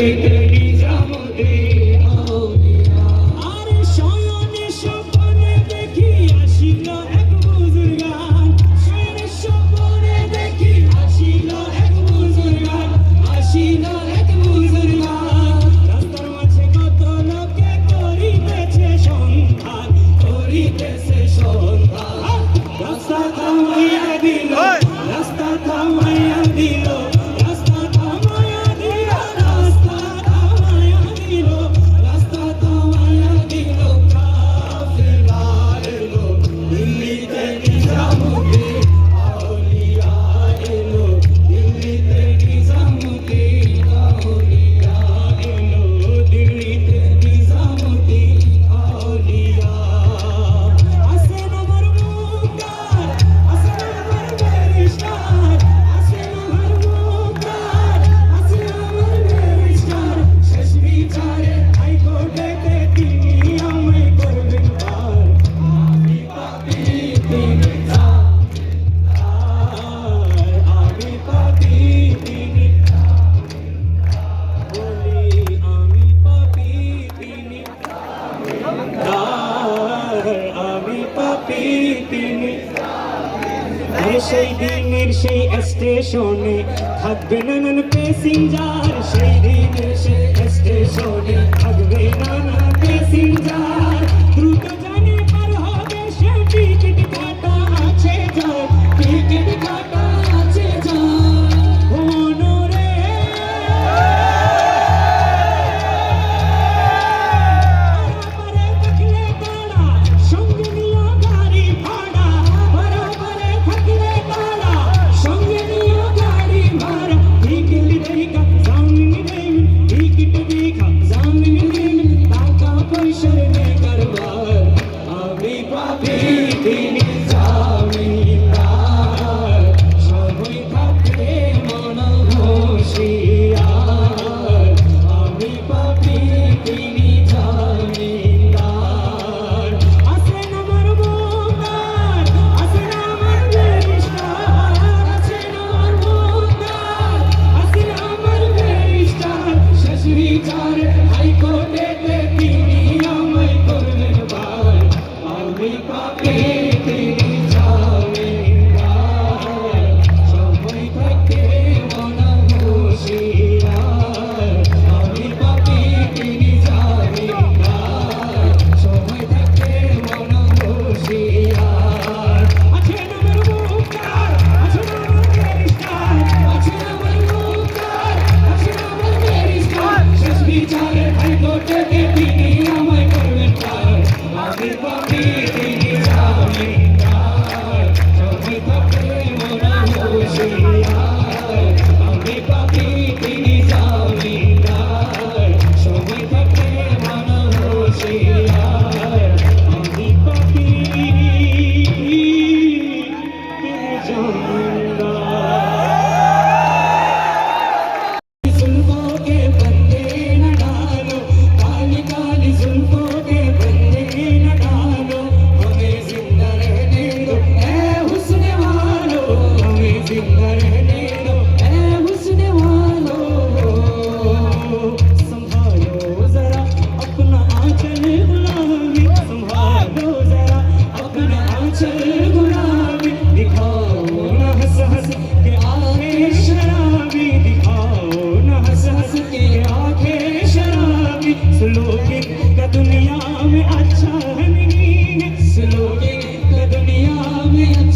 Thank you. স্টেশনে থাকবে নানান প্যাসেঞ্জার সেই দিন সে স্টেশনে থাকবে নানান প্যাসেঞ্জার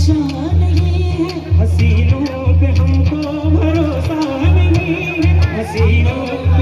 निशान हसीनों पे हमको भरोसा नहीं है। हसीनों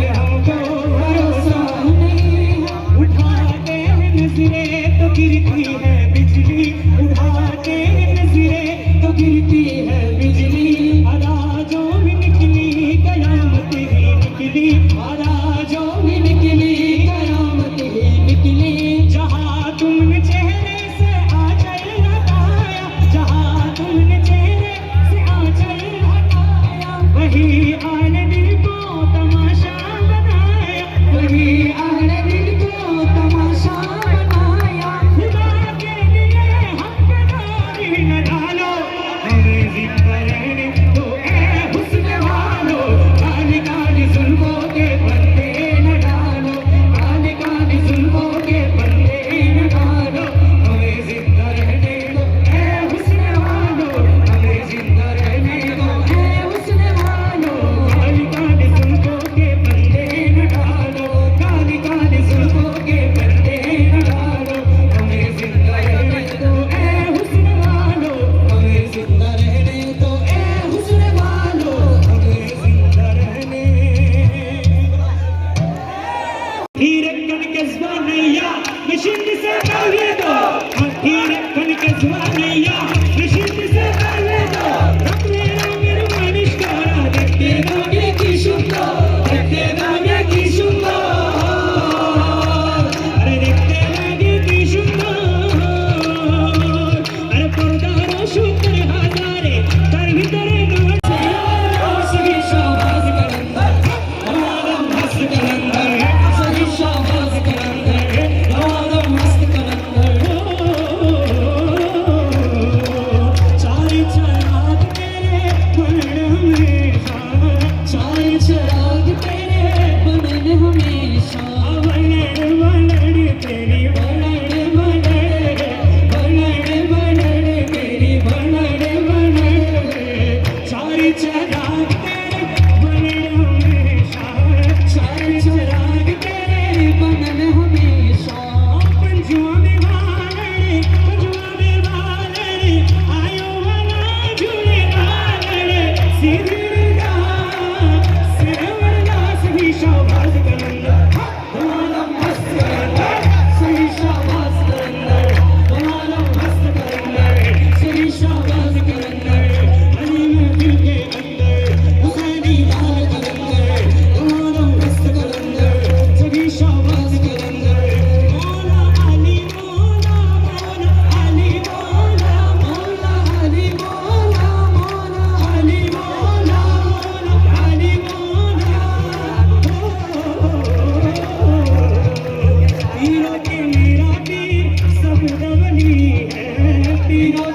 দিন